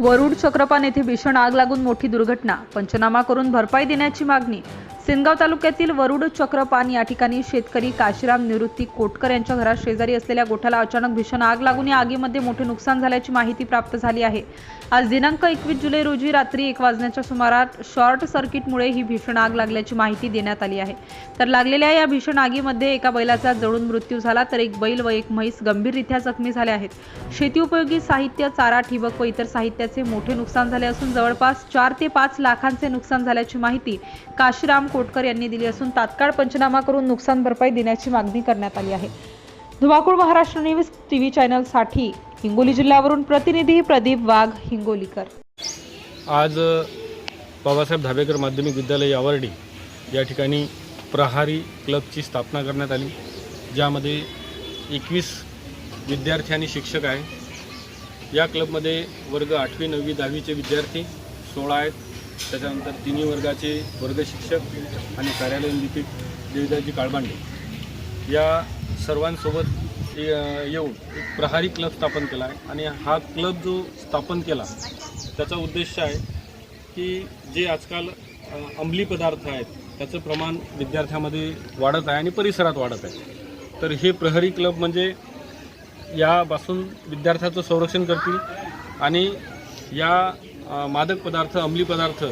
वरुड चक्रपान येथे भीषण आग लागून मोठी दुर्घटना. पंचनामा करून भरपाई देण्याची मागणी. सेनगाव तालुक्यातील वरुड चक्रपान या ठिकाणी शेतकरी काशीराम निवृत्ती कोटकर यांच्या घरात शेजारी असलेल्या गोठ्याला अचानक भीषण आग लागून या आगीमध्ये मोठे नुकसान झाल्याची माहिती प्राप्त झाली आहे. आज दिनांक एकवीस जुलै रोजी रात्री एक वाजण्याच्या सुमारात शॉर्ट सर्किटमुळे ही भीषण आग लागल्याची माहिती देण्यात आली आहे. तर लागलेल्या या भीषण आगीमध्ये एका बैलाचा जळून मृत्यू झाला तर एक बैल व एक म्हैस गंभीररित्या जखमी झाले आहेत. शेती उपयोगी साहित्य चारा ठिबक व इतर साहित्याचे मोठे नुकसान झाले असून जवळपास चार ते पाच लाखांचे नुकसान झाल्याची माहिती काशीराम कोटकर यांनी दिली असून तात्काळ पंचनामा करून नुकसान भरपाई देण्याची मागणी करण्यात आली आहे. धुमाकूळ महाराष्ट्र न्यूज टीव्ही चॅनलसाठी हिंगोली जिल्ह्यावरून प्रतिनिधी प्रदीप वाघ हिंगोलीकर. आज बाबासाहेब धाबेकर माध्यमिक विद्यालय यावर्डी या ठिकाणी प्रहारी क्लबची स्थापना करण्यात आली ज्यामध्ये एकवीस विद्यार्थी आणि शिक्षक आहे या क्लबमध्ये वर्ग आठवी नववी दहावीचे विद्यार्थी सोळा आहेत. त्याच्यानंतर तिन्ही वर्गाचे वर्ग शिक्षक आणि कार्यालयीन लिपिक देवदाजी काळबांडे या सर्वांसोबत ये- येऊन एक प्रहारी क्लब स्थापन केला आहे. आणि हा क्लब जो स्थापन केला त्याचा उद्देश आहे की जे आजकाल अंमली पदार्थ आहेत त्याचं प्रमाण विद्यार्थ्यामध्ये वाढत आहे आणि परिसरात वाढत आहे. तर हे प्रहरी क्लब म्हणजे यापासून विद्यार्थ्याचं संरक्षण करतील आणि या मादक पदार्थ अंमली पदार्थ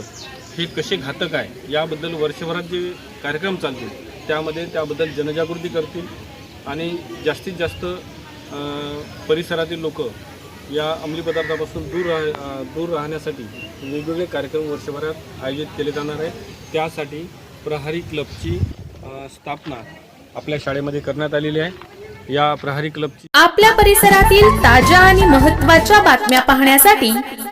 हे कसे घातक आहे याबद्दल वर्षभरात जे कार्यक्रम चालतील त्यामध्ये त्याबद्दल जनजागृती करतील आणि जास्तीत जास्त परिसरातील लोक या अंमली पदार्थापासून दूर राह दूर राहण्यासाठी वेगवेगळे कार्यक्रम वर्षभरात आयोजित केले जाणार आहेत. त्यासाठी प्रहारी क्लबची स्थापना आपल्या शाळेमध्ये करण्यात आलेली आहे. या प्रहारी क्लबची आपल्या परिसरातील ताज्या आणि महत्त्वाच्या बातम्या पाहण्यासाठी